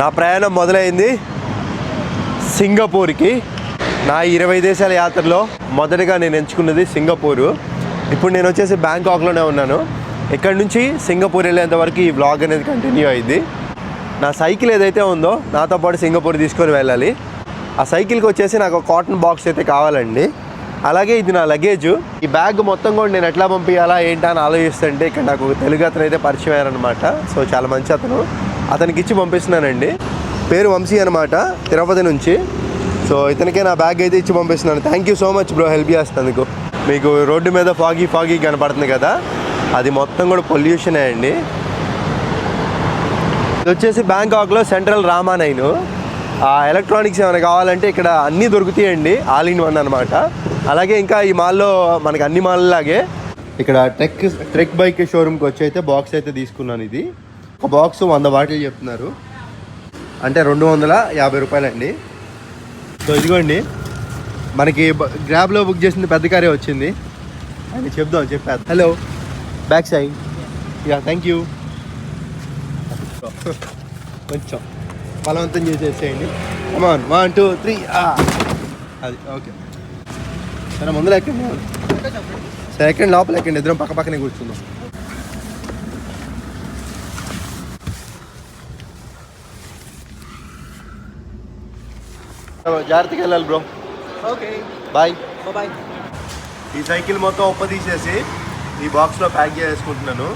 నా ప్రయాణం మొదలైంది సింగపూర్కి. నా ఇరవై దేశాల యాత్రలో మొదటగా నేను ఎంచుకున్నది సింగపూరు. ఇప్పుడు నేను వచ్చేసి బ్యాంకాక్లోనే ఉన్నాను. ఇక్కడ నుంచి సింగపూర్ వెళ్ళేంత వరకు ఈ బ్లాగ్ అనేది కంటిన్యూ అయింది. నా సైకిల్ ఏదైతే ఉందో నాతో పాటు సింగపూర్ తీసుకొని వెళ్ళాలి. ఆ సైకిల్కి వచ్చేసి నాకు కాటన్ బాక్స్ అయితే కావాలండి. అలాగే ఇది నా లగేజ్. ఈ బ్యాగ్ మొత్తం కూడా నేను ఎట్లా పంపించాలా ఏంటా అని ఆలోచిస్తుంటే ఇక్కడ నాకు తెలుగు అతను అయితే పరిచయం అయ్యారనమాట సో చాలా మంచి అతను. అతనికి ఇచ్చి పంపిస్తున్నానండి. పేరు వంశీ అనమాట తిరుపతి నుంచి. సో ఇతనికే నా బ్యాగ్ అయితే ఇచ్చి పంపిస్తున్నాను. Thank you so much bro help చేస్తున్నందుకు మీకు రోడ్డు మీద ఫాగీ ఫాగీ కనపడుతుంది కదా అది మొత్తం కూడా పొల్యూషనే అండి. ఇది వచ్చేసి బ్యాంకాక్లో సెంట్రల్ రామా నైన్ ఎలక్ట్రానిక్స్ ఏమైనా కావాలంటే ఇక్కడ అన్నీ దొరుకుతాయండి. ఆల్ ఇన్ వన్ అనమాట అలాగే ఇంకా ఈ మాల్లో మనకి అన్ని మాల్ లాగే ఇక్కడ ట్రెక్ ట్రెక్ బైక్ షోరూమ్కి వచ్చి అయితే బాక్స్ అయితే తీసుకున్నాను ఇది. ఒక బాక్స్ వంద బాటిల్ చెప్తున్నారు. అంటే రెండు వందల యాభై రూపాయలండి. సో ఇదిగోండి మనకి గ్రాబ్లో బుక్ చేసింది పెద్ద కారే వచ్చింది. అని చెప్దాం చెప్పారు hello back side yeah thank you కొంచెం బలవంతం చేసేసేయండి. వన్ వన్ టూ త్రీ అది ఓకే సరే ముందు ఎక్కండి. సరే ఎక్కండి లోపల ఎక్కండి. ఇద్దరం పక్క పక్కనే కూర్చుందాం. జాగ్రత్తగా వెళ్ళాలి బ్రో. ఓకే. బాయ్. బాయ్. ఈ సైకిల్ మొత్తం ఉప్ప తీసేసి ఈ బాక్స్లో ప్యాక్ చేసుకుంటున్నాను.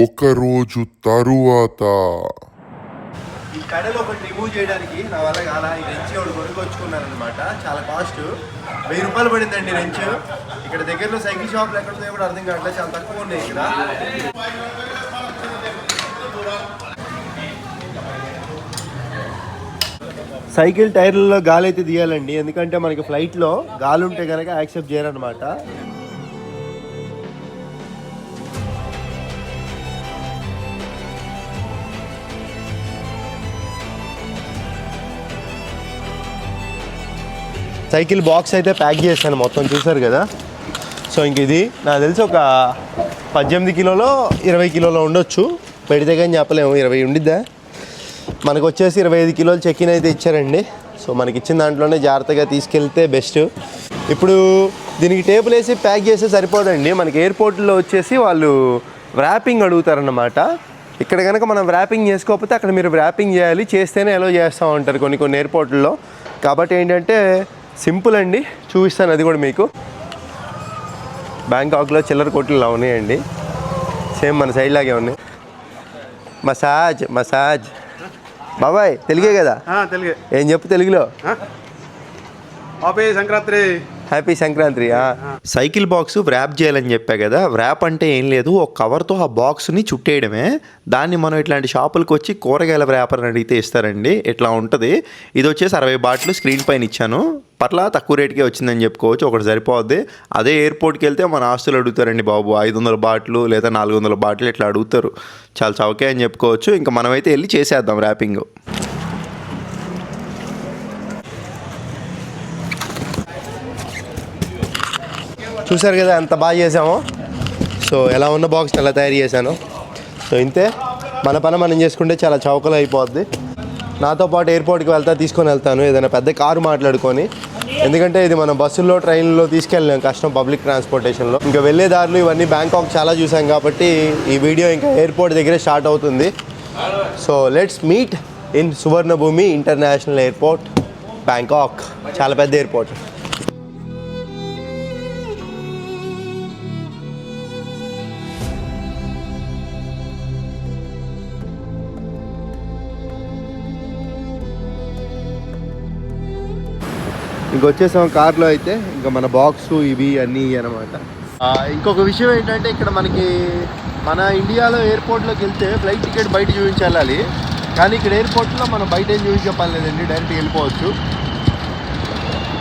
ఒక రోజు తరువాత. ఈ కడలో ఒకటి రిమూవ్ చేయడానికి నా వల్ల కాల. ఈ రెంచ్ ఒకటి కొనుక్కొచ్చుకున్నాను అనమాట చాలా కాస్ట్ వెయ్యి రూపాయలు పడిందండి రెంచ్ ఇక్కడ దగ్గరలో సైకిల్ షాప్లు ఎక్కడ కూడా అర్థం కావట్లేదు. చాలా తక్కువ ఉన్నాయి ఇక్కడ. సైకిల్ టైర్లలో గాలి అయితే తీయాలండి. ఎందుకంటే మనకి ఫ్లైట్లో గాలి ఉంటే కనుక యాక్సెప్ట్ చేయరనమాట సైకిల్ బాక్స్ అయితే ప్యాక్ చేశాను మొత్తం చూసారు కదా? సో ఇంక ఇది నాకు తెలిసి ఒక పద్దెనిమిది కిలోలో ఇరవై కిలోలో ఉండొచ్చు. పెడితే కానీ చెప్పలేము ఇరవై ఉండిద్దా? మనకు వచ్చేసి ఇరవై ఐదు కిలోలు చెక్కిన్ అయితే ఇచ్చారండి. సో మనకి ఇచ్చిన దాంట్లోనే జాగ్రత్తగా తీసుకెళ్తే బెస్ట్ ఇప్పుడు దీనికి టేబుల్ వేసి ప్యాక్ చేస్తే సరిపోదండి. మనకి ఎయిర్పోర్ట్లో వచ్చేసి వాళ్ళు వ్రాపింగ్ అడుగుతారన్నమాట. ఇక్కడ కనుక మనం వ్రాపింగ్ చేసుకోకపోతే అక్కడ మీరు వ్రాపింగ్ చేయాలి. చేస్తేనే ఎలా చేస్తూ ఉంటారు కొన్ని కొన్ని ఎయిర్పోర్ట్లో కాబట్టి ఏంటంటే సింపుల్ అండి. చూపిస్తాను అది కూడా మీకు. బ్యాంకాక్లో చిల్లర కొట్లు ఇలా ఉన్నాయండి. సేమ్ మన సైడ్ లాగే ఉన్నాయి. మసాజ్ మసాజ్ బాబాయ్ తెలుగే కదా? తెలుగు. ఏం చెప్పు తెలుగులో? ఆపే Sankranti. Happy Sankranti cycle box wrap చేయాలని చెప్పా కదా వ్రాప్ అంటే ఏం లేదు ఒక కవర్తో ఆ బాక్స్ని చుట్టేయడమే. దాన్ని మనం ఇట్లాంటి షాపులకు వచ్చి కూరగాయల వ్యాపారం అడిగితే ఇస్తారండి ఇట్లా ఉంటుంది. ఇది వచ్చేసి అరవై బాటిల్ స్క్రీన్ పైన ఇచ్చాను. పట్ల తక్కువ రేట్కే వచ్చిందని చెప్పుకోవచ్చు ఒకటి సరిపోద్ది. అదే ఎయిర్పోర్ట్కి వెళ్తే మన ఆస్తులు అడుగుతారండి బాబు ఐదు వందల బాట్లు లేదా నాలుగు వందల బాటిల్ ఇట్లా అడుగుతారు. చాలా చౌకే అని చెప్పుకోవచ్చు. ఇంకా మనమైతే వెళ్ళి చేసేద్దాం ర్యాపింగ్ చూసారు కదా అంత బాగా చేసామో సో ఎలా ఉన్న బాక్స్ని ఎలా తయారు చేశాను. సో ఇంతే. మన పని మనం చేసుకుంటే చాలా చౌకలు అయిపోద్ది. నాతో పాటు ఎయిర్పోర్ట్కి వెళ్తా తీసుకొని వెళ్తాను. ఏదైనా పెద్ద కారు మాట్లాడుకొని. ఎందుకంటే ఇది మనం బస్సుల్లో ట్రైన్లో తీసుకెళ్ళలేం. కష్టం పబ్లిక్ ట్రాన్స్పోర్టేషన్లో ఇంకా వెళ్ళే దారులు ఇవన్నీ బ్యాంకాక్ చాలా చూసాం కాబట్టి ఈ వీడియో ఇంకా ఎయిర్పోర్ట్ దగ్గరే స్టార్ట్ అవుతుంది. So let's meet in Suvarnabhumi international airport Bangkok చాలా పెద్ద ఎయిర్పోర్ట్ ఇంకొచ్చేసాం కార్లో అయితే ఇంకా మన బాక్స్ ఇవి అన్నీ అనమాట ఇంకొక విషయం ఏంటంటే ఇక్కడ మనకి మన ఇండియాలో ఎయిర్పోర్ట్లోకి వెళ్తే ఫ్లైట్ టికెట్ బయట చూపించాలి. కానీ ఇక్కడ ఎయిర్పోర్ట్లో మనం బయట ఏం చూపించే లేదండి డైరెక్ట్ వెళ్ళిపోవచ్చు.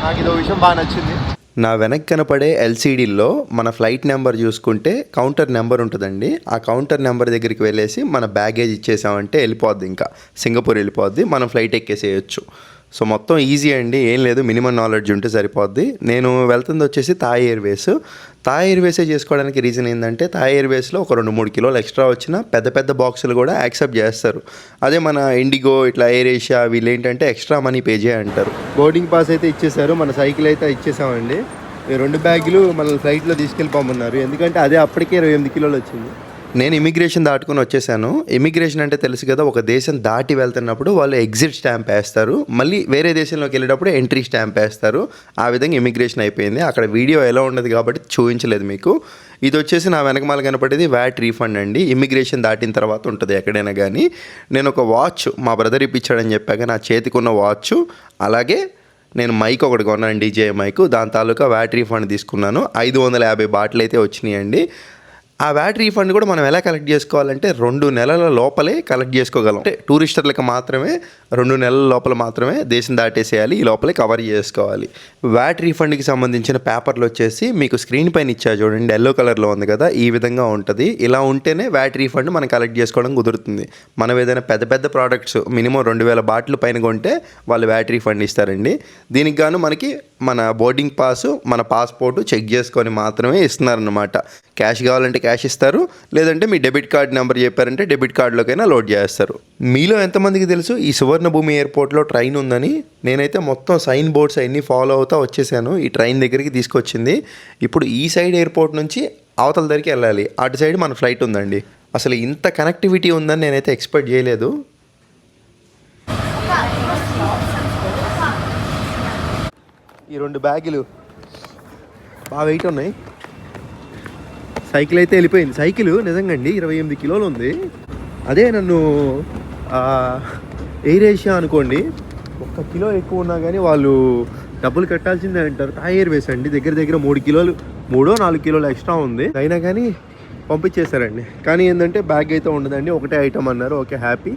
నాకు ఇదో విషయం బాగా నచ్చింది. నా వెనక్కి కనపడే ఎల్సీడీల్లో మన ఫ్లైట్ నెంబర్ చూసుకుంటే కౌంటర్ నెంబర్ ఉంటుందండి. ఆ కౌంటర్ నెంబర్ దగ్గరికి వెళ్ళేసి మన బ్యాగేజ్ ఇచ్చేసామంటే వెళ్ళిపోద్ది ఇంకా. సింగపూర్ వెళ్ళిపోద్ది మనం ఫ్లైట్ ఎక్కేసేయచ్చు. సో మొత్తం ఈజీ అండి ఏం లేదు మినిమం నాలెడ్జ్ ఉంటే సరిపోద్ది. నేను వెళ్తుంది వచ్చేసి థాయ్ ఎయిర్వేస్ థాయ్ ఎయిర్వేసే చేసుకోవడానికి రీజన్ ఏంటంటే థాయ్ ఎయిర్వేస్లో ఒక రెండు మూడు కిలోలు ఎక్స్ట్రా వచ్చిన పెద్ద పెద్ద బాక్సులు కూడా యాక్సెప్ట్ చేస్తారు. అదే మన ఇండిగో ఇట్లా ఎయిర్ ఏషియా వీళ్ళు ఏంటంటే ఎక్స్ట్రా మనీ పే చేయ అంటారు. బోర్డింగ్ పాస్ అయితే ఇచ్చేసారు మన సైకిల్ అయితే ఇచ్చేసామండి. రెండు బ్యాగులు మన ఫ్లైట్లో తీసుకెళ్ళిపోమన్నారు ఎందుకంటే అదే అప్పటికే ఇరవై ఎనిమిది కిలోలు వచ్చింది. నేను ఇమిగ్రేషన్ దాటుకొని వచ్చేసాను. ఇమిగ్రేషన్ అంటే తెలుసు కదా ఒక దేశం దాటి వెళ్తున్నప్పుడు వాళ్ళు ఎగ్జిట్ స్టాంప్ వేస్తారు. మళ్ళీ వేరే దేశంలోకి వెళ్ళేటప్పుడు ఎంట్రీ స్టాంప్ వేస్తారు. ఆ విధంగా ఇమిగ్రేషన్ అయిపోయింది. అక్కడ వీడియో ఎలా ఉండదు కాబట్టి చూపించలేదు మీకు. ఇది వచ్చేసి నా వెనకమాల కనపడేది వ్యాట్ రీఫండ్ అండి. ఇమిగ్రేషన్ దాటిన తర్వాత ఉంటుంది ఎక్కడైనా కానీ నేను ఒక వాచ్ మా బ్రదర్ ఇప్పించాడని చెప్పాక నా చేతికి ఉన్న వాచ్ అలాగే నేను మైక్ ఒకటి కొన్నాను డీజే మైక్ దాని తాలూకా వ్యాట్ రీఫండ్ తీసుకున్నాను. ఐదు వందల యాభై బాటిల్ అయితే వచ్చినాయండి. ఆ వ్యాట్ రీఫండ్ కూడా మనం ఎలా కలెక్ట్ చేసుకోవాలంటే రెండు నెలల లోపలే కలెక్ట్ చేసుకోగలం. అంటే టూరిస్టర్లకు మాత్రమే రెండు నెలల లోపల మాత్రమే దేశం దాటేసేయాలి ఈ లోపలే కవర్ చేసుకోవాలి. వ్యాట్ రీఫండ్కి సంబంధించిన పేపర్లు వచ్చేసి మీకు స్క్రీన్ పైన ఇచ్చా చూడండి ఎల్లో కలర్లో ఉంది కదా ఈ విధంగా ఉంటుంది. ఇలా ఉంటేనే వ్యాట్ రీఫండ్ మనం కలెక్ట్ చేసుకోవడం కుదురుతుంది. మనం ఏదైనా పెద్ద పెద్ద ప్రోడక్ట్స్ మినిమం రెండు వేల బాటిల్ పైన కొంటే వాళ్ళు వ్యాట్ రీఫండ్ ఇస్తారండి. దీనికి గాను మనకి మన బోర్డింగ్ పాసు మన పాస్పోర్టు చెక్ చేసుకొని మాత్రమే ఇస్తున్నారనమాట క్యాష్ కావాలంటే క్యాష్ ఇస్తారు లేదంటే మీ డెబిట్ కార్డ్ నెంబర్ చెప్పారంటే డెబిట్ కార్డులోకైనా లోడ్ చేస్తారు. మీలో ఎంతమందికి తెలుసు ఈ సువర్ణభూమి ఎయిర్పోర్ట్లో ట్రైన్ ఉందని? నేనైతే మొత్తం సైన్ బోర్డ్స్ అన్నీ ఫాలో అవుతా వచ్చేసాను ఈ ట్రైన్ దగ్గరికి తీసుకొచ్చింది. ఇప్పుడు ఈ సైడ్ ఎయిర్పోర్ట్ నుంచి అవతల దగ్గరికి వెళ్ళాలి అటు సైడ్ మన ఫ్లైట్ ఉందండి. అసలు ఇంత కనెక్టివిటీ ఉందని నేనైతే ఎక్స్పెక్ట్ చేయలేదు. ఈ రెండు బ్యాగులు బాగా వెయిట్ ఉన్నాయి. సైకిల్ అయితే వెళ్ళిపోయింది. సైకిల్ నిజంగా అండి ఇరవై ఎనిమిది కిలోలు ఉంది. అదే నన్ను ఎయిర్ ఏషియా అనుకోండి ఒక్క కిలో ఎక్కువ ఉన్నా కానీ వాళ్ళు డబ్బులు కట్టాల్సిందే అంటారు. థాయ్ ఎయిర్ వేస్ అండి దగ్గర దగ్గర మూడు కిలోలు మూడో నాలుగు కిలోలు ఎక్స్ట్రా ఉంది. అయినా కానీ పంపించేశారండి. కానీ ఏంటంటే బ్యాగ్ అయితే ఉండదండి. ఒకటే ఐటమ్ అన్నారు. Okay happy.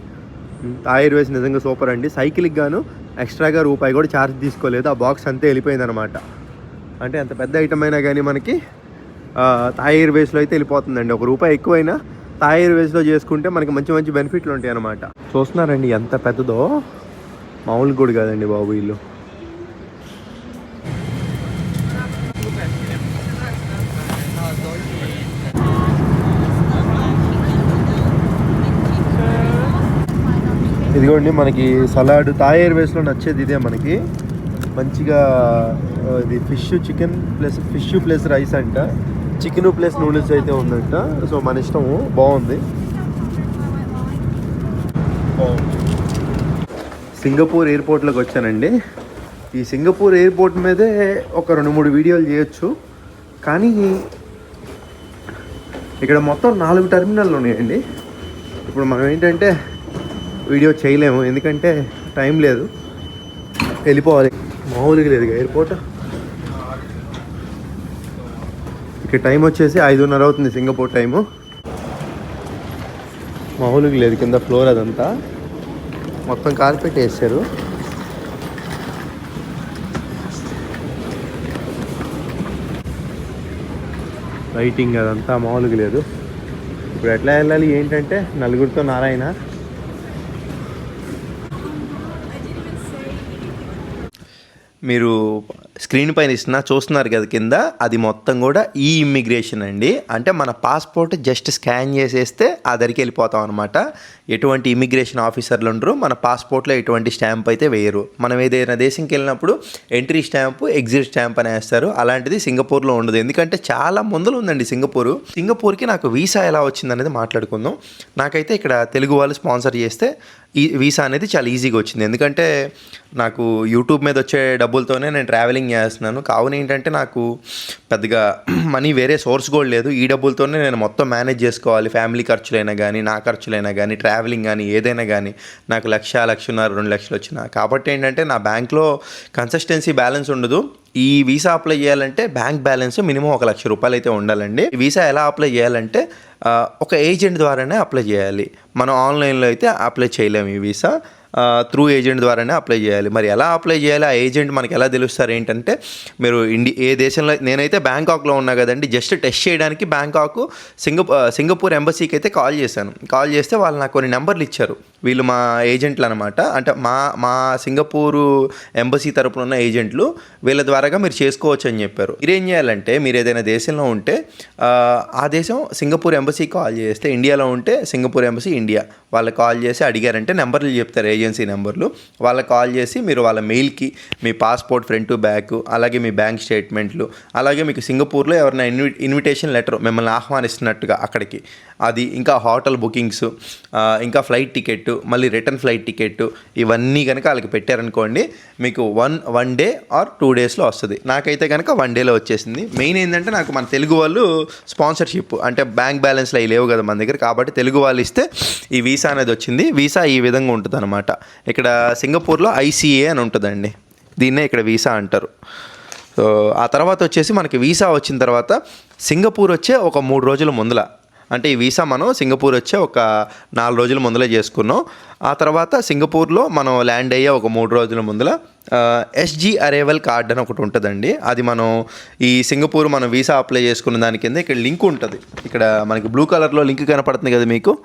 థాయ్ ఎయిర్ నిజంగా సూపర్ అండి. సైకిల్కి గాను ఎక్స్ట్రాగా రూపాయి కూడా ఛార్జ్ తీసుకోలేదు. ఆ బాక్స్ అంతే వెళ్ళిపోయిందనమాట. అంటే అంత పెద్ద ఐటమ్ అయినా కానీ మనకి థాయ్ ఎయిర్వేస్లో అయితే వెళ్ళిపోతుందండి. ఒక రూపాయి ఎక్కువైనా థాయ్ ఎయిర్వేస్లో చేసుకుంటే మనకి మంచి మంచి బెనిఫిట్లు ఉంటాయి అనమాట చూస్తున్నారండి ఎంత పెద్దదో. మామూలు కూడా కాదండి బాబు ఇల్లు. ఇదిగోండి మనకి సలాడ్ థాయ్ ఎయిర్వేస్లో నచ్చేది ఇదే మనకి. మంచిగా ఇది fish chicken plus fish plus rice అంట. చికెన్ ప్లస్ నూడిల్స్ అయితే ఉందంట. సో మన ఇష్టము. బాగుంది. సింగపూర్ ఎయిర్పోర్ట్లోకి వచ్చానండి. ఈ సింగపూర్ ఎయిర్పోర్ట్ మీదే ఒక రెండు మూడు వీడియోలు చేయొచ్చు. కానీ ఇక్కడ మొత్తం నాలుగు టెర్మినల్లు ఉన్నాయండి. ఇప్పుడు మనం ఏంటంటే వీడియో చేయలేము. ఎందుకంటే టైం లేదు. వెళ్ళిపోవాలి. మామూలుగా లేదు ఎయిర్పోర్ట్. ఇక్కడ టైం వచ్చేసి ఐదున్నర అవుతుంది సింగపూర్ టైము. మామూలుగా లేదు కింద ఫ్లోర్ అదంతా. మొత్తం కార్పెట్ వేసారు లైటింగ్ అదంతా మామూలుగా లేదు. ఇప్పుడు ఎట్లా వెళ్ళాలి ఏంటంటే నలుగురితో నారాయణ. మీరు స్క్రీన్ పైన ఇస్తున్నా చూస్తున్నారు కదా కింద అది మొత్తం కూడా ఈ ఇమ్మిగ్రేషన్ అండి. అంటే మన పాస్పోర్ట్ జస్ట్ స్కాన్ చేసేస్తే ఆ దరికి వెళ్ళిపోతాం అనమాట ఎటువంటి ఇమిగ్రేషన్ ఆఫీసర్లు ఉండరు మన పాస్పోర్ట్లో ఎటువంటి స్టాంప్ అయితే వేయరు. మనం ఏదైనా దేశంకి వెళ్ళినప్పుడు ఎంట్రీ స్టాంపు ఎగ్జిట్ స్టాంప్ అని వేస్తారు. అలాంటిది సింగపూర్లో ఉండదు. ఎందుకంటే చాలా ముందులు ఉందండి సింగపూర్. సింగపూర్కి నాకు వీసా ఎలా వచ్చిందనేది మాట్లాడుకుందాం. నాకైతే ఇక్కడ తెలుగు వాళ్ళు స్పాన్సర్ చేస్తే ఈ వీసా అనేది చాలా ఈజీగా వచ్చింది. ఎందుకంటే నాకు యూట్యూబ్ మీద వచ్చే డబ్బులతోనే నేను ట్రావెలింగ్ చేస్తున్నాను. కావున ఏంటంటే నాకు పెద్దగా మనీ వేరే సోర్స్ కూడా లేదు. ఈ డబ్బులతోనే నేను మొత్తం మేనేజ్ చేసుకోవాలి. ఫ్యామిలీ ఖర్చులైనా కానీ నా ఖర్చులైనా కానీ ట్రావెలింగ్ కానీ ఏదైనా కానీ నాకు లక్ష లక్షన్నర రెండు లక్షలు వచ్చిన. కాబట్టి ఏంటంటే నా బ్యాంక్లో కన్సిస్టెన్సీ బ్యాలెన్స్ ఉండదు. ఈ వీసా అప్లై చేయాలంటే బ్యాంక్ బ్యాలెన్స్ మినిమం ఒక లక్ష రూపాయలు అయితే ఉండాలండి వీసా ఎలా అప్లై చేయాలంటే ఒక ఏజెంట్ ద్వారానే అప్లై చేయాలి. మనం ఆన్లైన్లో అయితే అప్లై చేయలేము ఈ వీసా. త్రూ ఏజెంట్ ద్వారానే అప్లై చేయాలి. మరి ఎలా అప్లై చేయాలి? ఆ ఏజెంట్ మనకి ఎలా తెలుస్తారు ఏంటంటే మీరు ఇండి ఏ దేశంలో నేనైతే బ్యాంకాక్లో ఉన్నా కదండి జస్ట్ టెస్ట్ చేయడానికి బ్యాంకాక్ సింగపూర్ సింగపూర్ ఎంబసీకి అయితే కాల్ చేశాను. కాల్ చేస్తే వాళ్ళు నాకు కొన్ని నెంబర్లు ఇచ్చారు. వీళ్ళు మా ఏజెంట్లు అనమాట అంటే మా మా సింగపూరు ఎంబసీ తరపున ఉన్న ఏజెంట్లు వీళ్ళ ద్వారాగా మీరు చేసుకోవచ్చు అని చెప్పారు. మీరేం చేయాలంటే మీరు ఏదైనా దేశంలో ఉంటే ఆ, దేశం సింగపూర్ ఎంబసీ కాల్ చేస్తే ఇండియాలో ఉంటే సింగపూర్ ఎంబసీ ఇండియా. వాళ్ళకి కాల్ చేసి అడిగారంటే నెంబర్లు చెప్తారు ఏజెన్సీ నెంబర్లు వాళ్ళకి కాల్ చేసి మీరు వాళ్ళ మెయిల్కి మీ పాస్పోర్ట్ ఫ్రంట్ టు బ్యాక్ అలాగే మీ బ్యాంక్ స్టేట్మెంట్లు అలాగే మీకు సింగపూర్లో ఎవరైనా ఇన్వి ఇన్విటేషన్ లెటర్ మిమ్మల్ని ఆహ్వానిస్తున్నట్టుగా అక్కడికి. అది ఇంకా హోటల్ బుకింగ్స్ ఇంకా ఫ్లైట్ టికెట్ మళ్ళీ రిటర్న్ ఫ్లైట్ టికెట్ ఇవన్నీ కనుక వాళ్ళకి పెట్టారనుకోండి మీకు one one day or two డేస్లో వస్తుంది. నాకైతే కనుక వన్ డేలో వచ్చేసింది. మెయిన్ ఏంటంటే నాకు మన తెలుగు వాళ్ళు స్పాన్సర్షిప్ అంటే బ్యాంక్ బ్యాలెన్స్లో అవి లేవు కదా మన దగ్గర. కాబట్టి తెలుగు వాళ్ళు ఇస్తే ఈ వీసా అనేది వచ్చింది. వీసా ఈ విధంగా ఉంటుంది అనమాట ఇక్కడ సింగపూర్లో ఐసీఏ అని ఉంటుందండి. దీన్నే ఇక్కడ వీసా అంటారు. సో ఆ తర్వాత వచ్చేసి మనకి వీసా వచ్చిన తర్వాత సింగపూర్ వచ్చే ఒక మూడు రోజుల ముందల అంటే ఈ వీసా మనం సింగపూర్ వచ్చే ఒక నాలుగు రోజుల ముందలే చేసుకున్నాం. ఆ తర్వాత సింగపూర్లో మనం ల్యాండ్ అయ్యే ఒక మూడు రోజుల ముందల ఎస్జీ అరైవల్ కార్డ్ అని ఒకటి ఉంటుందండి. అది మనం ఈ సింగపూర్ మనం వీసా అప్లై చేసుకున్న దాని కింద ఇక్కడ లింక్ ఉంటుంది. ఇక్కడ మనకి బ్లూ కలర్లో లింక్ కనపడుతుంది కదా మీకు?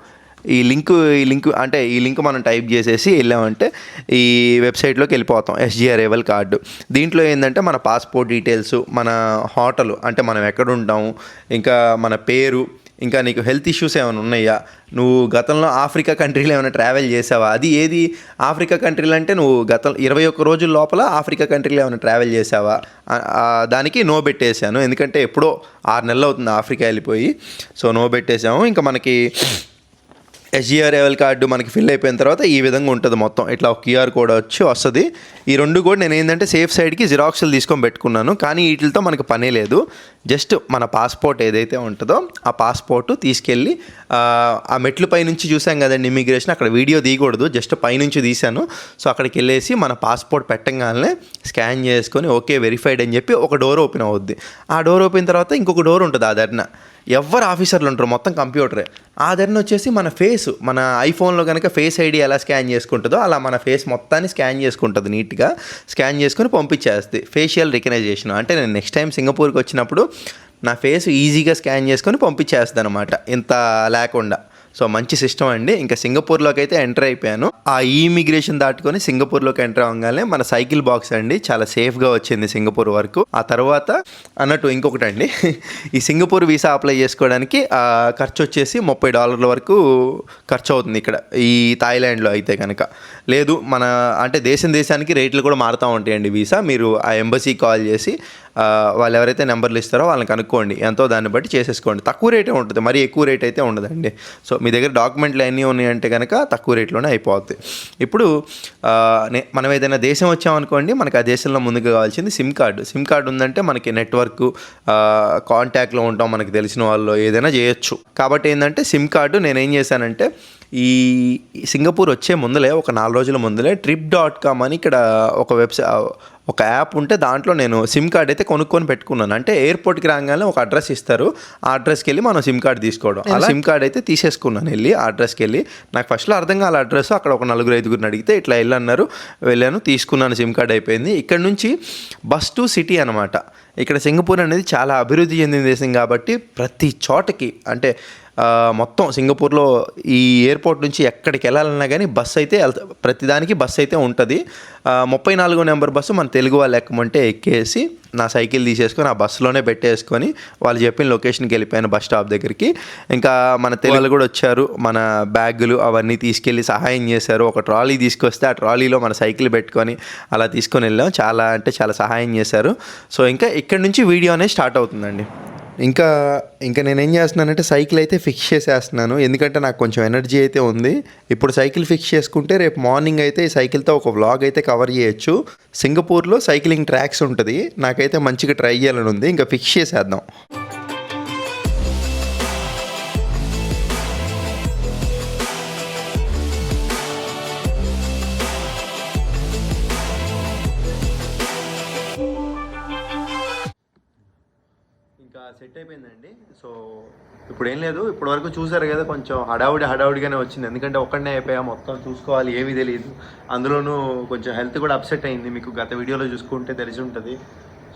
ఈ లింక్ ఈ లింక్ అంటే ఈ లింక్ మనం టైప్ చేసేసి వెళ్ళామంటే ఈ వెబ్సైట్లోకి వెళ్ళిపోతాం. SG arrival card. దీంట్లో ఏంటంటే మన పాస్పోర్ట్ డీటెయిల్స్ మన హోటల్ అంటే మనం ఎక్కడ ఉంటాము ఇంకా మన పేరు ఇంకా నీకు హెల్త్ ఇష్యూస్ ఏమైనా ఉన్నాయా? నువ్వు గతంలో ఆఫ్రికా కంట్రీలో ఏమైనా ట్రావెల్ చేసావా? అది ఏది? ఆఫ్రికా కంట్రీలు అంటే నువ్వు గత ఇరవై ఒక్క రోజుల లోపల ఆఫ్రికా కంట్రీలో ఏమైనా ట్రావెల్ చేసావా? దానికి నో పెట్టేశాను. ఎందుకంటే ఎప్పుడో ఆరు నెలలు అవుతుంది ఆఫ్రికా వెళ్ళిపోయి. సో నో పెట్టేశాము. ఇంకా మనకి ఎస్జిఆర్ కార్డు మనకి ఫిల్ అయిపోయిన తర్వాత ఈ విధంగా ఉంటుంది మొత్తం. ఇట్లా ఒక క్యూఆర్ కోడ్ వచ్చి వస్తుంది. ఈ రెండు కూడా నేను ఏంటంటే సేఫ్ సైడ్కి జిరాక్స్లు తీసుకొని పెట్టుకున్నాను. కానీ వీటితో మనకి పనే లేదు. జస్ట్ మన పాస్పోర్ట్ ఏదైతే ఉంటుందో ఆ పాస్పోర్ట్ తీసుకెళ్ళి ఆ, మెట్లు పైనుంచి చూసాం కదండి ఇమిగ్రేషన్ అక్కడ వీడియో తీయకూడదు జస్ట్ పైనుంచి తీశాను. సో అక్కడికి వెళ్ళేసి మన పాస్పోర్ట్ పెట్టగానే స్కాన్ చేసుకొని ఓకే వెరిఫైడ్ అని చెప్పి ఒక డోర్ ఓపెన్ అవుద్ది. ఆ డోర్ ఓపెన్ తర్వాత ఇంకొక డోర్ ఉంటుంది ఆ దర్న ఎవరు ఆఫీసర్లు ఉంటారు మొత్తం కంప్యూటరే. ఆ దగ్గర వచ్చేసి మన ఫేస్ మన ఐఫోన్లో కనుక ఫేస్ ఐడి ఎలా స్కాన్ చేసుకుంటుందో అలా మన ఫేస్ మొత్తాన్ని స్కాన్ చేసుకుంటుంది నీట్గా. స్కాన్ చేసుకొని పంపించేస్తుంది. ఫేషియల్ రికగ్నైజేషన్ అంటే నేను నెక్స్ట్ టైం సింగపూర్కి వచ్చినప్పుడు నా ఫేస్ ఈజీగా స్కాన్ చేసుకొని పంపించేస్తుంది అనమాట ఇంత లేకుండా. సో మంచి సిస్టమ్ అండి. ఇంకా సింగపూర్లోకి అయితే ఎంటర్ అయిపోయాను. ఆ ఇమిగ్రేషన్ దాటుకొని సింగపూర్లోకి ఎంటర్ అవ్వగానే మన సైకిల్ బాక్స్ అండి చాలా సేఫ్గా వచ్చింది సింగపూర్ వరకు. ఆ తర్వాత అన్నట్టు ఇంకొకటి అండి ఈ సింగపూర్ వీసా అప్లై చేసుకోవడానికి ఆ, ఖర్చు వచ్చేసి ముప్పై డాలర్ల వరకు ఖర్చు అవుతుంది ఇక్కడ ఈ థాయిలాండ్లో అయితే కనుక. లేదు మన అంటే దేశం దేశానికి రేట్లు కూడా మారుతూ ఉంటాయండి వీసా. మీరు ఆ ఎంబసీ కాల్ చేసి వాళ్ళు ఎవరైతే నెంబర్లు ఇస్తారో వాళ్ళని కనుక్కోండి. ఎంతో దాన్ని బట్టి చేసేసుకోండి. తక్కువ రేటే ఉంటుంది. మరి ఎక్కువ రేట్ అయితే ఉండదండి. సో మీ దగ్గర డాక్యుమెంట్లు అన్నీ ఉన్నాయంటే కనుక తక్కువ రేట్లోనే అయిపోద్ది. ఇప్పుడు మనం ఏదైనా దేశం వచ్చామనుకోండి మనకి ఆ దేశంలో ముందుకు కావాల్సింది సిమ్ కార్డు. సిమ్ కార్డు ఉందంటే మనకి నెట్వర్క్ కాంటాక్ట్లో ఉంటాం మనకి తెలిసిన వాళ్ళు ఏదైనా చేయొచ్చు. కాబట్టి ఏంటంటే సిమ్ కార్డు నేనేం చేశానంటే ఈ సింగపూర్ వచ్చే ముందలే ఒక నాలుగు రోజుల ముందలే ట్రిప్ డాట్ కామ్ అని ఇక్కడ ఒక వెబ్సైట్ ఒక యాప్ ఉంటే దాంట్లో నేను సిమ్ కార్డ్ అయితే కొనుక్కొని పెట్టుకున్నాను. అంటే ఎయిర్పోర్ట్కి రాగానే ఒక అడ్రస్ ఇస్తారు. ఆ అడ్రస్కి వెళ్ళి మనం సిమ్ కార్డ్ తీసుకోవడం. అలా సిమ్ కార్డ్ అయితే తీసేసుకున్నాను వెళ్ళి ఆ అడ్రస్కి వెళ్ళి. నాకు ఫస్ట్లో అర్థం కాల అడ్రస్ అక్కడ ఒక నలుగురు ఐదుగురిని అడిగితే ఇట్లా వెళ్ళన్నారు. వెళ్ళాను తీసుకున్నాను సిమ్ కార్డ్ అయిపోయింది. ఇక్కడ నుంచి బస్ టు సిటీ అనమాట ఇక్కడ సింగపూర్ అనేది చాలా అభివృద్ధి చెందిన దేశం కాబట్టి ప్రతి చోటకి అంటే మొత్తం సింగపూర్లో ఈ ఎయిర్పోర్ట్ నుంచి ఎక్కడికి వెళ్ళాలన్నా కానీ బస్సు అయితే ప్రతిదానికి బస్సు అయితే ఉంటుంది. ముప్పై నాలుగో నెంబర్ బస్సు మన తెలుగు వాళ్ళు ఎక్కమంటే ఎక్కేసి నా సైకిల్ తీసేసుకొని ఆ బస్సులోనే పెట్టేసుకొని వాళ్ళు చెప్పిన లొకేషన్కి వెళ్ళిపోయాను బస్ స్టాప్ దగ్గరికి. ఇంకా మన తెలుగు వాళ్ళు కూడా వచ్చారు మన బ్యాగులు అవన్నీ తీసుకెళ్ళి సహాయం చేశారు. ఒక ట్రాలీ తీసుకొస్తే ఆ ట్రాలీలో మన సైకిల్ పెట్టుకొని అలా తీసుకొని వెళ్ళాం. చాలా అంటే చాలా సహాయం చేశారు. సో ఇంకా ఇక్కడ నుంచి వీడియో అనేది స్టార్ట్ అవుతుందండి. ఇంకా ఇంకా నేను ఏం చేస్తున్నానంటే సైకిల్ అయితే ఫిక్స్ చేసేస్తున్నాను. ఎందుకంటే నాకు కొంచెం ఎనర్జీ అయితే ఉంది. ఇప్పుడు సైకిల్ ఫిక్స్ చేసుకుంటే రేపు మార్నింగ్ అయితే ఈ సైకిల్తో ఒక వ్లాగ్ అయితే కవర్ చేయొచ్చు. సింగపూర్లో సైక్లింగ్ ట్రాక్స్ ఉంటుంది. నాకైతే మంచిగా ట్రై చేయాలని ఉంది. ఇంకా ఫిక్స్ చేసేద్దాం. ఇప్పుడు ఏం లేదు ఇప్పటి వరకు చూసారు కదా కొంచెం హడావుడి హడావుడిగానే వచ్చింది. ఎందుకంటే ఒక్కడనే అయిపోయా మొత్తం చూసుకోవాలి ఏమీ తెలియదు అందులోనూ కొంచెం హెల్త్ కూడా అప్సెట్ అయింది మీకు గత వీడియోలో చూసుకుంటే తెలిసి ఉంటుంది.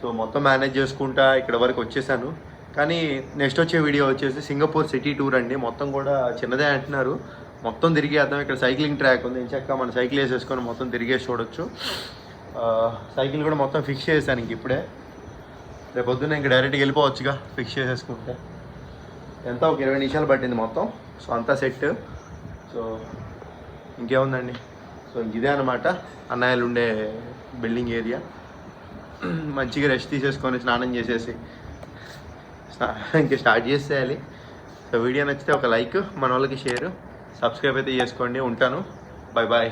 సో మొత్తం మేనేజ్ చేసుకుంటా ఇక్కడ వరకు వచ్చేసాను. కానీ నెక్స్ట్ వచ్చే వీడియో వచ్చేసి సింగపూర్ సిటీ టూర్ అండి. మొత్తం కూడా చిన్నదే అంటున్నారు. మొత్తం తిరిగేద్దాం ఇక్కడ సైక్లింగ్ ట్రాక్ ఉంది. ఇంచక్క మన సైకిల్ వేసేసుకొని మొత్తం తిరిగేసి చూడొచ్చు. సైకిల్ కూడా మొత్తం ఫిక్స్ చేశాను ఇంక ఇప్పుడే. రేపు పొద్దున్న ఇంక డైరెక్ట్గా వెళ్ళిపోవచ్చుగా ఫిక్స్ చేసేసుకుంటే. ఎంత? ఒక ఇరవై నిమిషాలు పట్టింది మొత్తం. సో అంతా సెట్ సో ఇంకేముందండి? సో ఇదే అనమాట అన్నయ్యలు ఉండే బిల్డింగ్ ఏరియా. మంచిగా రెస్ట్ తీసేసుకొని స్నానం చేసేసి ఇంకా స్టార్ట్ చేసేయాలి. సో వీడియో నచ్చితే ఒక లైక్ మన వాళ్ళకి షేర్ సబ్స్క్రైబ్ అయితే చేసుకోండి. ఉంటాను. Bye bye